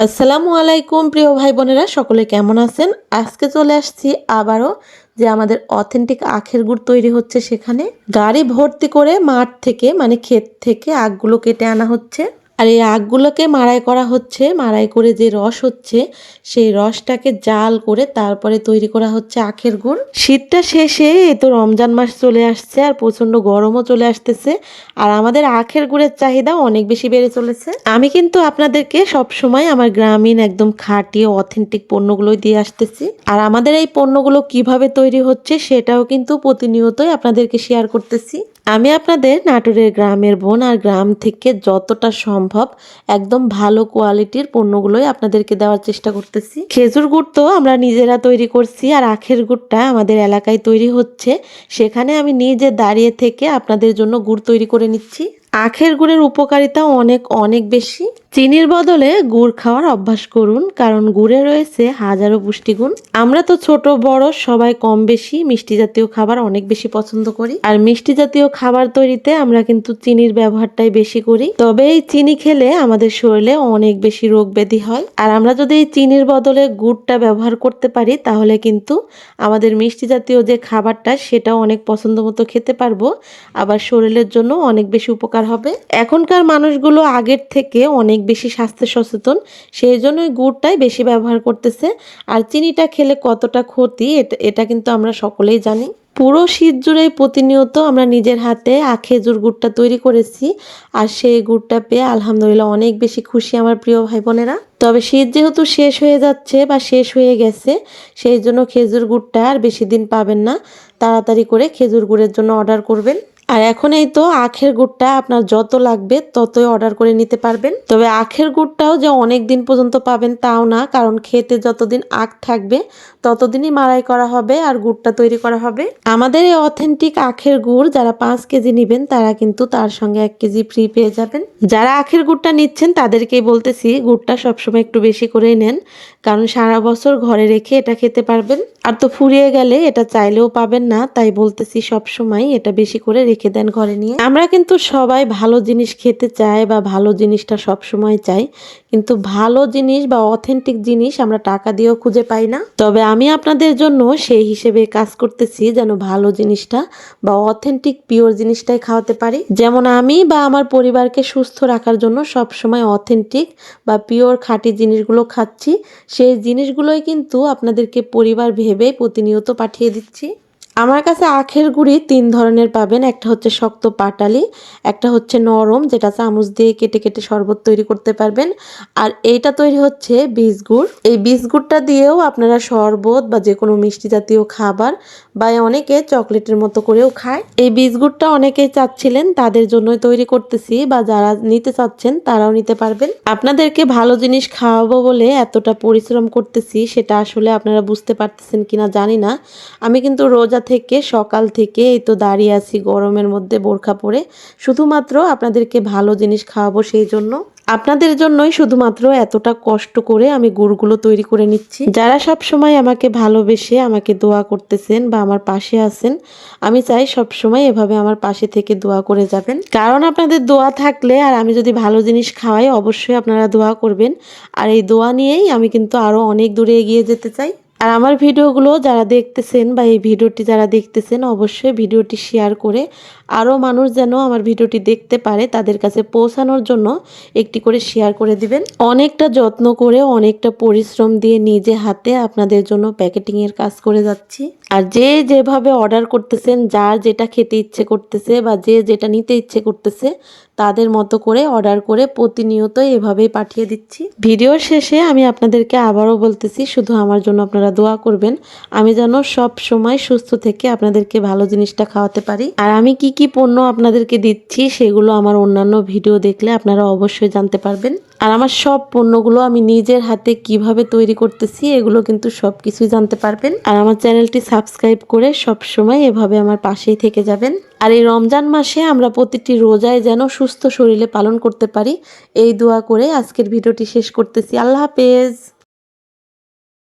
আসসালামু আলাইকুম, প্রিয় ভাই বোনেরা সকলে কেমন আছেন? আজকে চলে আসছি আবারও যে আমাদের অথেন্টিক আখের গুড় তৈরি হচ্ছে সেখানে। গাড়ি ভর্তি করে মাঠ থেকে মানে ক্ষেত থেকে আখগুলো কেটে আনা হচ্ছে। আর এই আখগুলোকে মাড়াই করা হচ্ছে, মাড়াই করে যে রস হচ্ছে, সেই রসটাকে জাল করে তারপরে তৈরি করা হচ্ছে আখের গুড়। শীতটা শেষে, এই তো রমজান মাস চলে আসছে আর প্রচণ্ড গরমও চলে আসতেছে। আর আমাদের আখের গুড়ের চাহিদা অনেক বেশি বেড়ে চলেছে। আমি কিন্তু আপনাদেরকে সব সময় আমার গ্রামীণ একদম খাঁটি, অথেন্টিক পণ্যগুলোই দিয়ে আসতেছি। আর আমাদের এই পণ্যগুলো কীভাবে তৈরি হচ্ছে সেটাও কিন্তু প্রতিনিয়তই আপনাদেরকে শেয়ার করতেছি। আমি আপনাদের নাটোরের গ্রামের বোন আর গ্রাম থেকে যতটা সম্ভব একদম ভালো কোয়ালিটির পণ্যগুলোই আপনাদেরকে দেওয়ার চেষ্টা করতেছি। খেজুর গুড় তো আমরা নিজেরা তৈরি করছি আর আখের গুড়টা আমাদের এলাকায় তৈরি হচ্ছে। সেখানে আমি নিজে দাঁড়িয়ে থেকে আপনাদের জন্য গুড় তৈরি করে নিচ্ছি। আখের গুড়ের উপকারিতা অনেক অনেক বেশি। চিনির বদলে গুড় খাওয়ার অভ্যাস করুন, কারণ গুড়ে রয়েছে হাজারো পুষ্টিগুণ। আমরা তো ছোট, বড়, সবাই কম বেশি মিষ্টি জাতীয় খাবার অনেক বেশি পছন্দ করি। আর মিষ্টি জাতীয় খাবার তৈরিতে আমরা কিন্তু চিনির ব্যবহারটাই বেশি করি। তবে এই চিনি খেলে আমাদের শরীরে অনেক বেশি রোগ ব্যাধি হয়। আর আমরা যদি এই চিনির বদলে গুড়টা ব্যবহার করতে পারি, তাহলে কিন্তু আমাদের মিষ্টি জাতীয় যে খাবারটা, সেটাও অনেক পছন্দ মতো খেতে পারব। আবার শরীরের জন্য অনেক বেশি উপকার হবে। এখনকার মানুষগুলো আগের থেকে অনেক বেশি স্বাস্থ্য সচেতন সেই জন্য ওই গুড়টাই বেশি ব্যবহার করতেছে। আর চিনিটা খেলে কতটা ক্ষতি, এটা এটা কিন্তু আমরা সকলেই জানি। পুরো শীত জুড়েই প্রতিনিয়ত আমরা নিজের হাতে খেজুর গুড়টা তৈরি করেছি, আর সেই গুড়টা পেয়ে আলহামদুলিল্লাহ অনেক বেশি খুশি আমার প্রিয় ভাই বোনেরা তবে শীত যেহেতু শেষ হয়ে যাচ্ছে বা শেষ হয়ে গেছে, সেই জন্য খেজুর গুড়টা আর বেশি দিন পাবেন না। তাড়াতাড়ি করে খেজুর গুড়ের জন্য অর্ডার করবেন। আর এখন এই তো আখের গুড়টা আপনার যত লাগবে ততই অর্ডার করে নিতে পারবেন। তবে আখের গুড়টাও যে অনেক দিন পর্যন্ত পাবেন তাও না, কারণ খেতে যতদিন আখ থাকবে ততদিনই মাড়াই করা হবে আর গুড়টা তৈরি করা হবে। আমাদের এই অথেন্টিক আখের গুড় যারা পাঁচ কেজি নেবেন, তারা কিন্তু তার সঙ্গে এক কেজি ফ্রি পেয়ে যাবেন। যারা আখের গুড়টা নিচ্ছেন, তাদেরকেই বলতেছি গুড়টা সবসময় একটু বেশি করেই নেন, কারণ সারা বছর ঘরে রেখে এটা খেতে পারবেন। আর তো ফুরিয়ে গেলে এটা চাইলেও পাবেন না, তাই বলতেছি সবসময় এটা বেশি করে রেখে দেন ঘরে নিয়ে। আমরা কিন্তু সবাই ভালো জিনিস খেতে চাই বা ভালো জিনিসটা সব সময় চাই, কিন্তু ভালো জিনিস বা অথেন্টিক জিনিস আমরা টাকা দিয়েও খুঁজে পাই না। তবে আমি আপনাদের জন্য সেই হিসেবে কাজ করতেছি যেন ভালো জিনিসটা বা অথেন্টিক পিওর জিনিসটাই খাওয়াতে পারি। যেমন আমি বা আমার পরিবারকে সুস্থ রাখার জন্য সব সময় অথেন্টিক বা পিওর খাঁটি জিনিসগুলো খাচ্ছি। সেই জিনিসগুলোই কিন্তু আপনাদেরকে পরিবার ভেবে প্রতিনিয়ত পাঠিয়ে দিচ্ছি। আমার কাছে আখের গুড়ি তিন ধরনের পাবেন। একটা হচ্ছে শক্ত পাটালি, একটা হচ্ছে নরম, যেটা চামচ দিয়ে কেটে কেটে শরবত তৈরি করতে পারবেন। আর এইটা তৈরি হচ্ছে বীজ গুড়। এই বীজ গুড়টা দিয়েও আপনারা শরবত বা যে কোনো মিষ্টি জাতীয় খাবার বা অনেকে চকলেটের মতো করেও খায়। এই বীজ গুড়টা অনেকেই চাচ্ছিলেন, তাদের জন্যই তৈরি করতেছি বা যারা নিতে চাচ্ছেন তারাও নিতে পারবেন। আপনাদেরকে ভালো জিনিস খাওয়াবো বলে এতটা পরিশ্রম করতেছি, সেটা আসলে আপনারা বুঝতে পারতেছেন কিনা জানি না। আমি কিন্তু রোজা থেকে, সকাল থেকে এই তো দাঁড়িয়ে আছি গরমের মধ্যে বোরখা পরে। শুধুমাত্র আপনাদেরকে ভালো জিনিস খাওয়াবো সেই জন্য। আপনাদের জন্যই শুধুমাত্র এতটা কষ্ট করে আমি গুড়গুলো তৈরি করে নিচ্ছি। যারা সব সময় আমাকে ভালোবেসে আমাকে দোয়া করতেছেন বা আমার পাশে আছেন, আমি চাই সব সময় এভাবে আমার পাশে থেকে দোয়া করে যাবেন। কারণ আপনাদের দোয়া থাকলে আর আমি যদি ভালো জিনিস খাওয়াই, অবশ্যই আপনারা দোয়া করবেন। আর এই দোয়া নিয়েই আমি কিন্তু আরও অনেক দূরে এগিয়ে যেতে চাই। আর আমার ভিডিওগুলো যারা দেখতেছেন বা এই ভিডিওটি যারা দেখতেছেন, অবশ্যই ভিডিওটি শেয়ার করে আরও মানুষ যেন আমার ভিডিওটি দেখতে পারে, তাদের কাছে পৌঁছানোর জন্য একটি করে শেয়ার করে দিবেন। অনেকটা যত্ন করে, অনেকটা পরিশ্রম দিয়ে নিজে হাতে আপনাদের জন্য প্যাকেটিংয়ের কাজ করে যাচ্ছি। আর যে যেভাবে অর্ডার করতেছেন, যার যেটা খেতে ইচ্ছে করতেছে বা যে যেটা নিতে ইচ্ছে করতেছে তাদের মতো করে অর্ডার করে প্রতিনিয়ত এভাবেই পাঠিয়ে দিচ্ছি। ভিডিওর শেষে আমি আপনাদেরকে আবারও বলতেছি, শুধু আমার জন্য আপনারা দোয়া করবেন। আমি যেন সব সময় সুস্থ থেকে আপনাদেরকে ভালো জিনিসটা খাওয়াতে পারি। আর আমি কি কি পণ্য আপনাদেরকে দিচ্ছি, সেগুলো আমার অন্যান্য ভিডিও দেখলে আপনারা অবশ্যই জানতে পারবেন। আর আমার সব পণ্যগুলো আমি নিজের হাতে কীভাবে তৈরি করতেছি, এগুলো কিন্তু সব কিছুই জানতে পারবেন। আর আমার চ্যানেলটি সাবস্ক্রাইব করে সব সময় এভাবে আমার পাশেই থেকে যাবেন। আর এই রমজান মাসে আমরা প্রতিটি রোজায় যেন সুস্থ শরীরে পালন করতে পারি, এই দোয়া করে আজকের ভিডিওটি শেষ করতেছি। আল্লাহ হাফেজ।